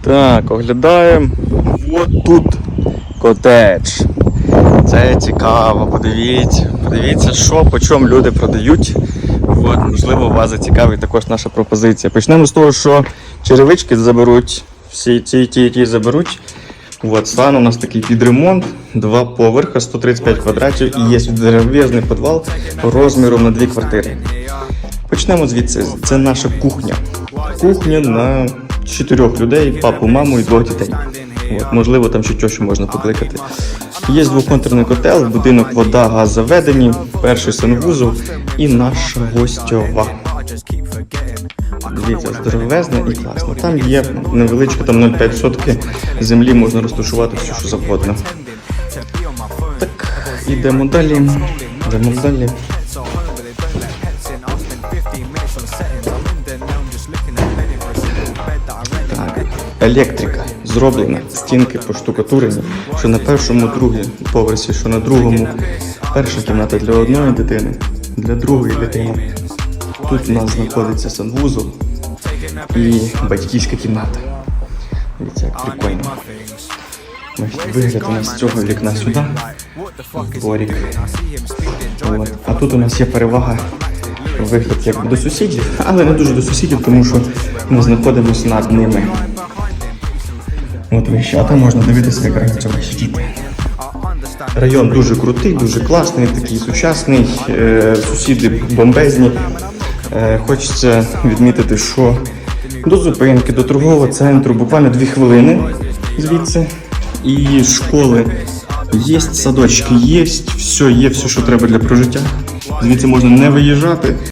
Так, оглядаємо. От тут котедж. Це цікаво, подивіться. Подивіться, що по чому люди продають. От, можливо, вас зацікавить також наша пропозиція. Почнемо з того, що черевички заберуть, всі ті, ті, ті заберуть. От, стан у нас такий під ремонт, два поверха, 135 квадратів і є дерев'язний підвал розміром на дві квартири. Почнемо звідси. Це наша кухня. Кухня на чотирьох людей, папу, маму і двох дітей. От, можливо, там ще тещу можна покликати. Є двоконтурний котел, будинок, вода, газ заведені, перший санвузол і наша гостьова. Дивіться, здоровезна і класна. Там є невеличка, там 0,5 сотки землі, можна розташувати все, що завгодно. Так, ідемо далі. Йдемо далі. Так, електрика зроблена, стінки поштукатурені, що на першому другому поверсі, що на другому. Перша кімната для одної дитини, для другої дитини. Тут у нас знаходиться санвузол і батьківська кімната. Дивіться, як прикольно. Вигляд у з цього вікна сюди. Дворик. А тут у нас є перевага вигляд як до сусідів, але не дуже до сусідів, тому що ми знаходимося над ними. От вищата можна дивитися, як раніше сидіти. Район дуже крутий, дуже класний, такий сучасний, е, сусіди бомбезні. Е, Хочеться відмітити, що до зупинки, до торгового центру буквально дві хвилини звідси. І школи є, садочки є, все є, все, що треба для прожиття. Звідси можна не виїжджати,